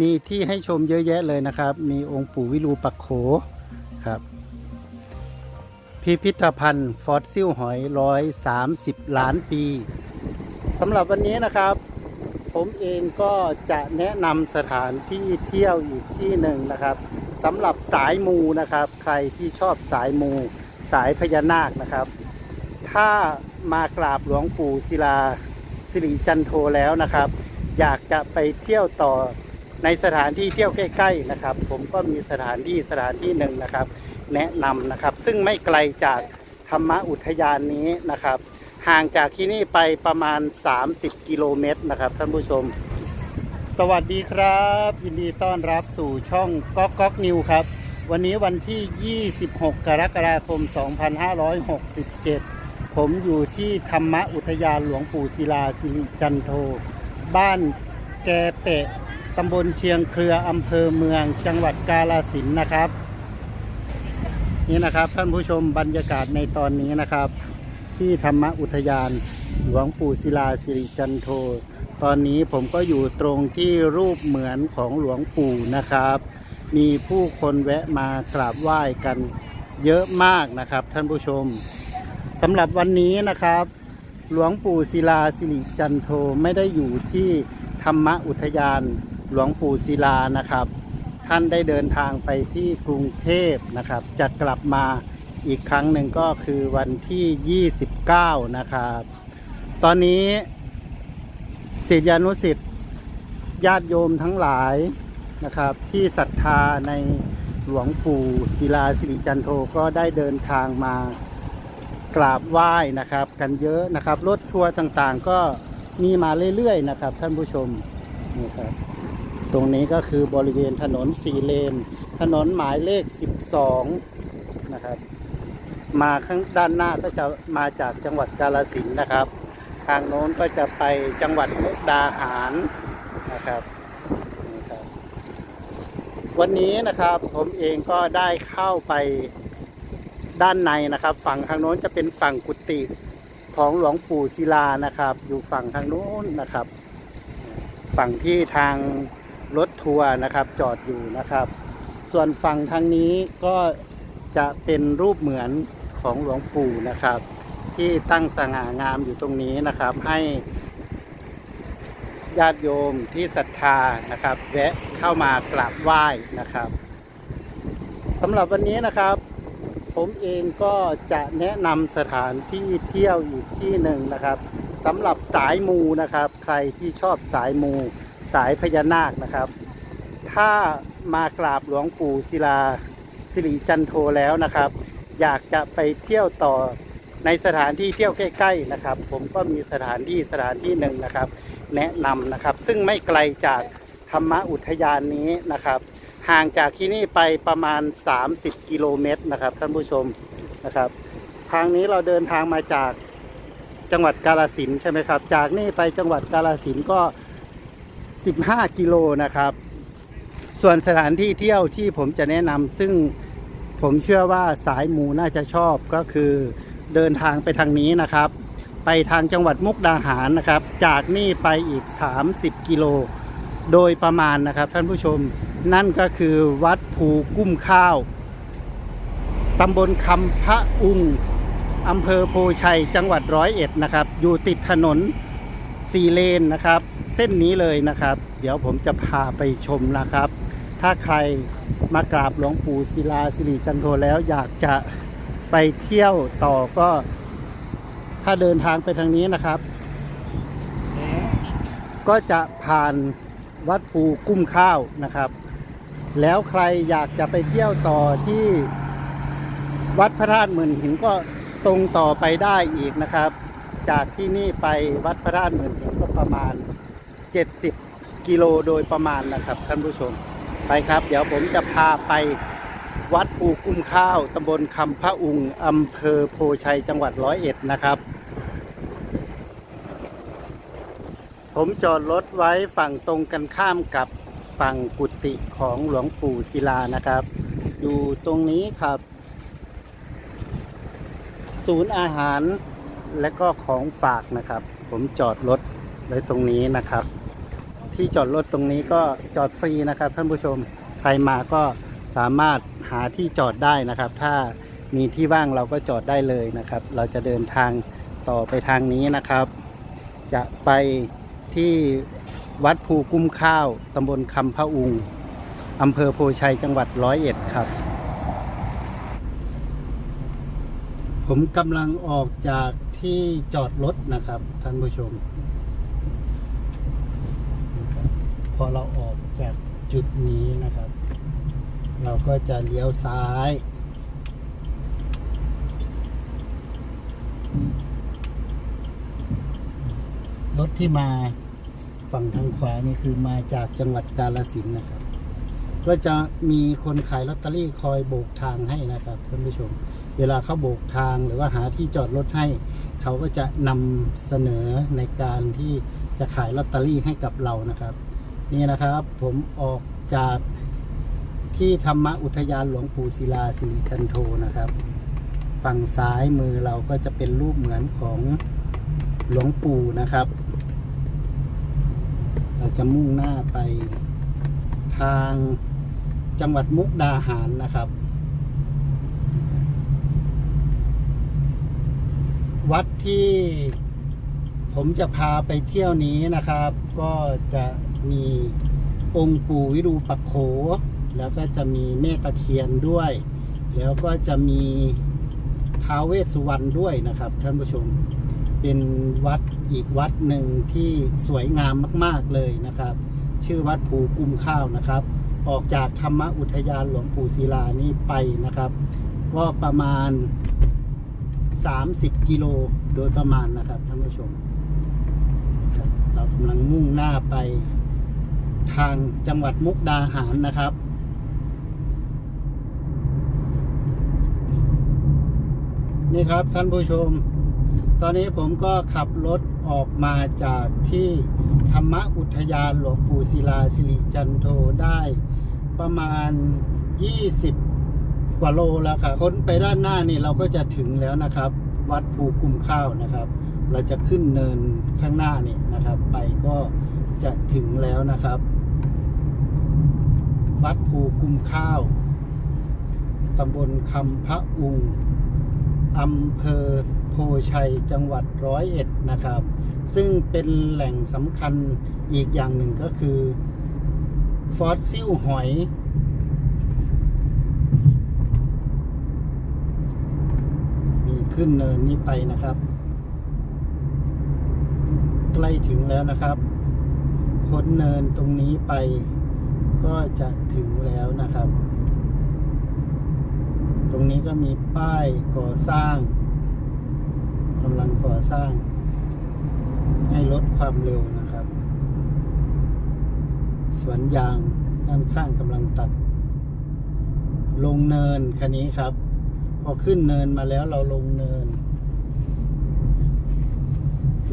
มีที่ให้ชมเยอะแยะเลยนะครับ มีองค์ปู่วิรูปักโข ครับ พิพิธภัณฑ์ฟอสซิลหอยร้อยสามสิบล้านปีสำหรับวันนี้นะครับ ผมเองก็จะแนะนำสถานที่เที่ยวอีกที่หนึ่งนะครับสำหรับสายมูนะครับ ใครที่ชอบสายมู สายพญานาคนะครับ ถ้ามากราบหลวงปู่ศิลาสิริจันโทแล้วนะครับ อยากจะไปเที่ยวต่อ ในสถานที่เที่ยวใกล้ๆนะครับ ผมก็มีสถานที่สถานที่หนึ่งนะครับ แนะนำนะครับ ซึ่งไม่ไกลจากธรรมอุทยานนี้นะครับ ห่างจากที่นี่ไปประมาณ 30 กิโลเมตรนะครับท่านผู้ชม สวัสดีครับยินดีต้อนรับสู่ช่องก๊อกก๊อกนิวครับ วันนี้วันที่ 26 กรกฎาคม 2567 ผมอยู่ที่ธรรมอุทยานหลวงปู่ศิลาสิริจันโท บ้านแกเปะ ตำบลเชียงเครืออำเภอเมืองจังหวัดกาลสินธุ์นะครับ นี่นะครับท่านผู้ชมบรรยากาศในตอนนี้นะครับ ที่ธรรมอุทยานหลวงปู่ศิลาสิริจันโท ตอนนี้ผมก็อยู่ตรงที่รูปเหมือนของหลวงปู่นะครับ มีผู้คนแวะมากราบไหว้กันเยอะมากนะครับท่านผู้ชมสำหรับวันนี้นะครับ หลวงปู่ศิลาสิริจันโทไม่ได้อยู่ที่ธรรมอุทยาน หลวงปู่ศิลานะครับ ท่านได้เดินทางไปที่กรุงเทพนะครับ จะกลับมาอีกครั้งหนึ่งก็คือวันที่ 29 นะครับ ตอนนี้ศิษยานุศิษย์ญาติโยมทั้งหลายนะครับ ที่ศรัทธาในหลวงปู่ศิลาสิริจันโทก็ได้เดินทางมากราบไหว้นะครับ กันเยอะนะครับ รถทัวร์ต่างๆ ก็มีมาเรื่อยๆนะครับ ท่านผู้ชมนี่ครับ ตรงนี้ก็คือบริเวณถนนสี่เลน ถนนหมายเลข 12 นะครับ มาข้างด้านหน้าก็จะมาจากจังหวัดกาลสินธุ์นะครับ ทางโน้นก็จะไปจังหวัดมุกดาหารนะครับวันนี้นะครับผมเองก็ได้เข้าไปด้านในนะครับ ฝั่งทางโน้นจะเป็นฝั่งกุฏิของหลวงปู่ศิลานะครับ อยู่ฝั่งทางโน้นนะครับ ฝั่งที่ทาง รถทัวร์นะครับจอดอยู่นะครับ ส่วนฝั่งทางนี้ก็จะเป็นรูปเหมือนของหลวงปู่นะครับ ที่ตั้งสง่างามอยู่ตรงนี้นะครับให้ญาติโยมที่ศรัทธานะครับแวะเข้ามากราบไหว้นะครับสำหรับวันนี้นะครับ ผมเองก็จะแนะนำสถานที่เที่ยวอีกที่หนึ่งนะครับสำหรับสายมูนะครับ ใครที่ชอบสายมู สายพญานาคนะครับ ถ้ามากราบหลวงปู่ศิลาสิริจันโทแล้วนะครับ อยากจะไปเที่ยวต่อในสถานที่เที่ยวใกล้ๆนะครับ ผมก็มีสถานที่สถานที่หนึ่งนะครับ แนะนำนะครับ ซึ่งไม่ไกลจากธรรมอุทยานนี้นะครับ ห่างจากที่นี่ไปประมาณ 30 กิโลเมตรนะครับท่านผู้ชมนะครับ ทางนี้เราเดินทางมาจากจังหวัดกาลสินใช่ไหมครับ จากนี่ไปจังหวัดกาลสินก็ 15 กิโลนะครับ ส่วนสถานที่เที่ยวที่ผมจะแนะนำซึ่งผมเชื่อว่าสายหมูน่าจะชอบก็คือเดินทางไปทางนี้นะครับ ไปทางจังหวัดมุกดาหารนะครับ จากนี่ไปอีก 30 กิโล โดยประมาณนะครับท่านผู้ชมนั่นก็คือวัดภูกุ้มข้าวตำบลคำพระอุงอำเภอโพชัยจังหวัดร้อยเอ็ดนะครับ อยู่ติดถนนสี่เลนนะครับ เส้นนี้เลยนะครับ เดี๋ยวผมจะพาไปชมนะครับ ถ้าใครมากราบหลวงปู่ศิลาสิริจันโทแล้วอยากจะไปเที่ยวต่อก็ ถ้าเดินทางไปทางนี้นะครับ ก็จะผ่านวัดภูกุ้มข้าวนะครับ แล้วใครอยากจะไปเที่ยวต่อที่วัดพระธาตุหมื่นหินก็ตรงต่อไปได้อีกนะครับ จากที่นี่ไปวัดพระธาตุหมื่นหินก็ประมาณ 70 กิโลโดยประมาณนะครับท่านผู้ชม ไปครับ เดี๋ยวผมจะพาไปวัดภูกุ้มข้าวตำบลคำพระอุงอำเภอโพชัยจังหวัดร้อยเอ็ดนะครับ ผมจอดรถไว้ฝั่งตรงกันข้ามกับฝั่งกุฏิของหลวงปู่ศิลานะครับ อยู่ตรงนี้ครับ ศูนย์อาหารและก็ของฝากนะครับ ผมจอดรถไว้ตรงนี้นะครับ ที่จอดรถตรงนี้ก็จอดฟรีนะครับ ท่านผู้ชมใครมาก็สามารถหาที่จอดได้นะครับ ถ้ามีที่ว่างเราก็จอดได้เลยนะครับ เราจะเดินทางต่อไปทางนี้นะครับ จะไปที่วัดภูกุ้มข้าวตำบลคำพะอุงอำเภอโพชัยจังหวัดร้อยเอ็ดครับ ผมกำลังออกจากที่จอดรถนะครับท่านผู้ชม พ อเราออกจากจุดนี้นะครับ เราก็จะเลี้ยวซ้าย รถที่มาฝั่งทางขวานี่คือมาจากจังหวัดกาลสินธุ์นะครับ ก็จะมีคนขายลอตเตอรี่คอยโบกทางให้นะครับท่านผู้ชม เวลาเขาโบกทางหรือว่าหาที่จอดรถให้ เขาก็จะนำเสนอในการที่จะขายลอตเตอรี่ให้กับเรานะครับ นี่นะครับ ผมออกจากที่ธรรมอุทยานหลวงปู่ศิลาสิริคันโทนะครับ ฝั่งซ้ายมือเราก็จะเป็นรูปเหมือนของหลวงปู่นะครับ เราจะมุ่งหน้าไปทางจังหวัดมุกดาหารนะครับ วัดที่ผมจะพาไปเที่ยวนี้นะครับ ก็จะ มีองค์ปู่วิรูปักโข แล้วก็จะมีแม่ตะเคียนด้วย แล้วก็จะมีท้าวเวสสุวรรณด้วยนะครับ ท่านผู้ชม เป็นวัดอีกวัดหนึ่งที่สวยงามมาก ๆเลยนะครับ ชื่อวัดภูกุมข้าวนะครับ ออกจากธรรมอุทยานหลวงปู่ศิลานี่ไปนะครับ ก็ประมาณ 30 กิโลโดยประมาณนะครับท่านผู้ชม เรากำลังมุ่งหน้าไป ทางจังหวัดมุกดาหารนะครับ นี่ครับท่านผู้ชม ตอนนี้ผมก็ขับรถออกมาจากที่ธรรมอุทยานหลวงปู่ศิลาสิริจันโทได้ประมาณ 20 กว่าโลแล้วครับค้นไปด้านหน้านี่เราก็จะถึงแล้วนะครับ วัดภูกุมข้าวนะครับ เราจะขึ้นเนินข้างหน้านี่นะครับ ไปก็จะถึงแล้วนะครับ วัดภูกุมข้าว ตำบลคำพระอุงอำเภอโพชัยจังหวัดร้อยเอ็ดนะครับ ซึ่งเป็นแหล่งสำคัญอีกอย่างหนึ่งก็คือ ฟอสซิลหอยนี่ขึ้นเนินนี้ไปนะครับ ใกล้ถึงแล้วนะครับ พ้นเนินตรงนี้ไป ก็จะถึงแล้วนะครับ ตรงนี้ก็มีป้ายก่อสร้างกำลังก่อสร้าง ให้ลดความเร็วนะครับ สวนยางด้านข้างกำลังตัด ลงเนินคันนี้ครับ พอขึ้นเนินมาแล้วเราลงเนิน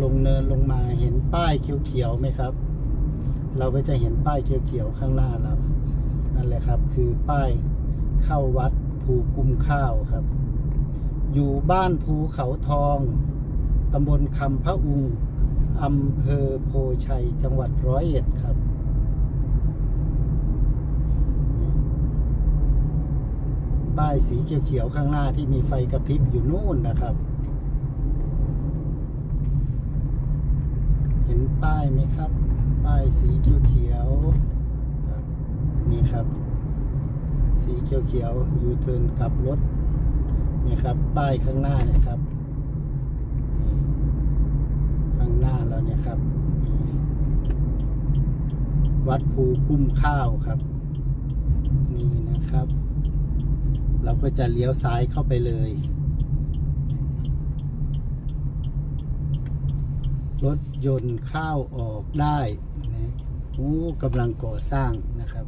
ลงเนินลงมาเห็นป้ายเขียวๆไหมครับ เราก็จะเห็นป้ายเขียวๆข้างหน้าเรา นั่นแหละครับ คือป้ายเข้าวัดภูกุมข้าวครับ อยู่บ้านภูเขาทอง ตำบลคำพระอุงอำเภอโพชัย จังหวัดร้อยเอ็ดครับ ป้ายสีเขียวๆข้างหน้าที่มีไฟกระพริบอยู่นู่นนะครับ เห็นป้ายไหมครับ ป้ายสีเขียวๆนี่ครับ สีเขียวๆยูเทิร์นกลับรถนี่ครับ ป้ายข้างหน้าเนี่ยครับ ข้างหน้าเราเนี่ยครับ วัดภูกุ้มข้าวครับ นี่นะครับ เราก็จะเลี้ยวซ้ายเข้าไปเลย รถยนต์เข้าออกได้นะโอ้กำลังก่อสร้างนะครับ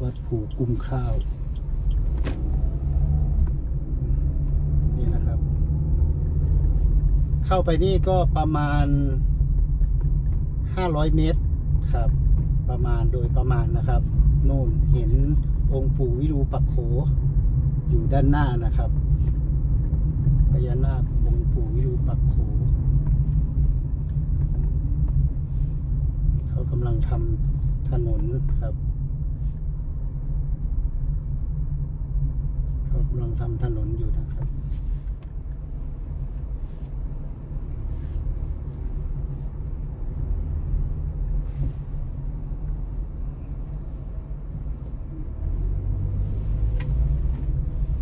วัดผูกุ้มข้าวนี่นะครับ เข้าไปนี่ก็ประมาณ 500 เมตรครับ ประมาณโดยประมาณนะครับนู่นเห็นองค์ปู่วิรูปักโข อยู่ด้านหน้านะครับพญานาคองค์ปู่วิรูปักโข กำลังทำถนนครับเขากำลังทำถนนอยู่นะครับ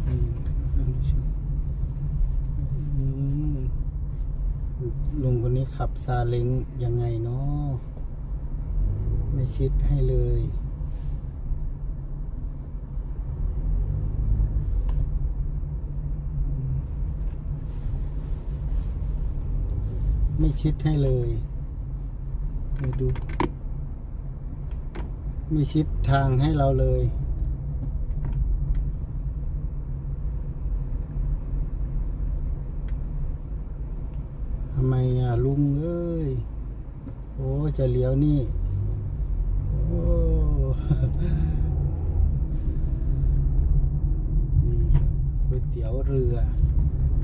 อืมลุงคนนี้ขับซาเล้งยังไงเนาะ ชิดให้เลย ไม่ชิดให้เลยเดี๋ยวดู ไม่ชิดทางให้เราเลยทำไมอะลุงเอ้ย โอ้จะเลี้ยวนี่ นี่ครับก๋วยเตี๋ยวเรือ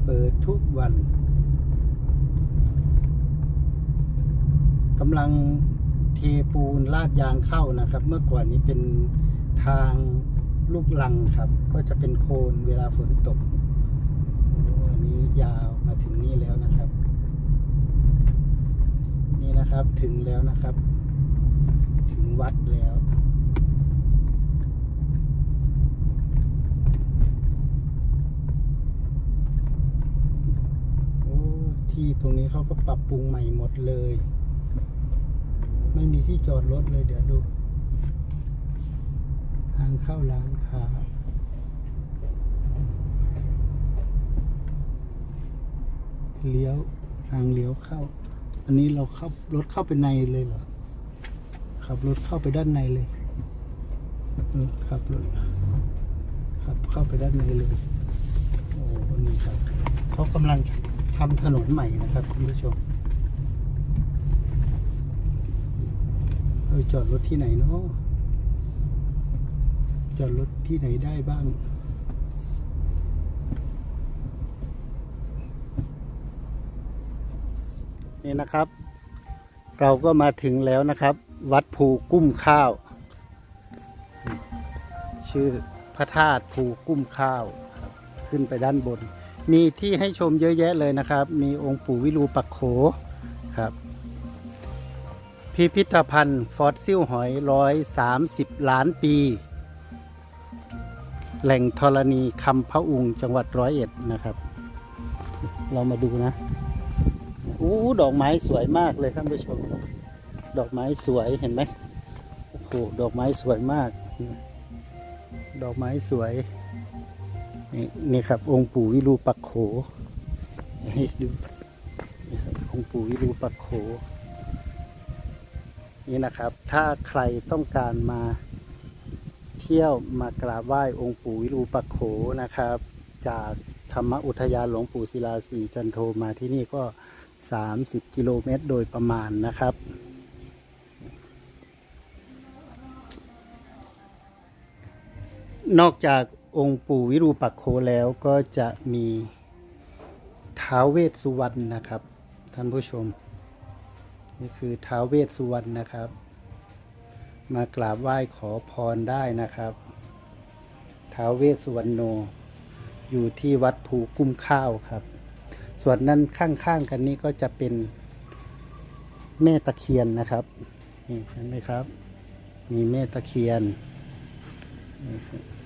เปิดทุกวันกำลังเทปูนลาดยางเข้านะครับ เมื่อก่อนนี้เป็นทางลูกลังครับ ก็จะเป็นโคลนเวลาฝนตกอันนี้ยาวมาถึงนี่แล้วนะครับ นี่นะครับถึงแล้วนะครับ ถึงวัดแล้ว โอ้ ที่ตรงนี้เขาก็ปรับปรุงใหม่หมดเลย ไม่มีที่จอดรถเลยเดี๋ยวดู ทางเข้าร้านค้าเลี้ยวทางเลี้ยวเข้า อันนี้เราเข้ารถเข้าไปในเลยเหรอขับรถเข้าไปด้านในเลยขับรถขับเข้าไปด้านในเลยโอ้นี่ครับเขากำลัง ทำถนนใหม่นะครับคุณผู้ชมเออจอดรถที่ไหนเนาะจอดรถที่ไหนได้บ้างนี่นะครับ เราก็มาถึงแล้วนะครับ วัดภูกุ้มข้าว ชื่อพระธาตุภูกุ้มข้าว ขึ้นไปด้านบน มีที่ให้ชมเยอะแยะเลยนะครับ มีองค์ปู่วิรูปักโขครับ พิพิธภัณฑ์ฟอสซิลหอยร้อยสามสิบล้านปี แหล่งธรณีคำพระอุงจังหวัดร้อยเอ็ดนะครับ เรามาดูนะอู้ดอกไม้สวยมากเลยท่านผู้ชม ดอกไม้สวยเห็นไหมโอ้โหดอกไม้สวยมาก ดอกไม้สวย นี่นี่ครับ องค์ปู่วิรูปักโขให้ดูนี่ครับองค์ปู่วิรูปักโข นี่นะครับ ถ้าใครต้องการมาเที่ยวมากราบไหว้องค์ปู่วิรูปักโขนะครับ จากธรรมอุทยานหลวงปู่ศิลาสีจันโทมาที่นี่ก็ 30 กิโลเมตรโดยประมาณนะครับนอกจาก องค์ปู่วิรูปักโขแล้วก็จะมีท้าวเวสสุวรรณนะครับ ท่านผู้ชม นี่คือท้าวเวสสุวรรณนะครับ มากราบไหว้ขอพรได้นะครับท้าวเวสสุวรรณโน อยู่ที่วัดภูกุ้มข้าวครับ ส่วนนั้นข้างๆกันนี้ก็จะเป็นแม่ตะเคียนนะครับนี่เห็นไหมครับ มีแม่ตะเคียนนี่ครับ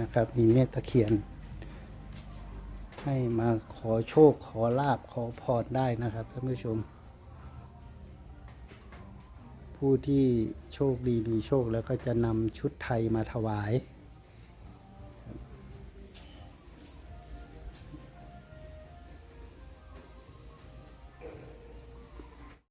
นะครับ มีเม่ตะเคียน ให้มาขอโชคขอลาบขอพรได้นะครับท่านผู้ชม ผู้ที่โชคดีมีโชคแล้วก็จะนำชุดไทยมาถวาย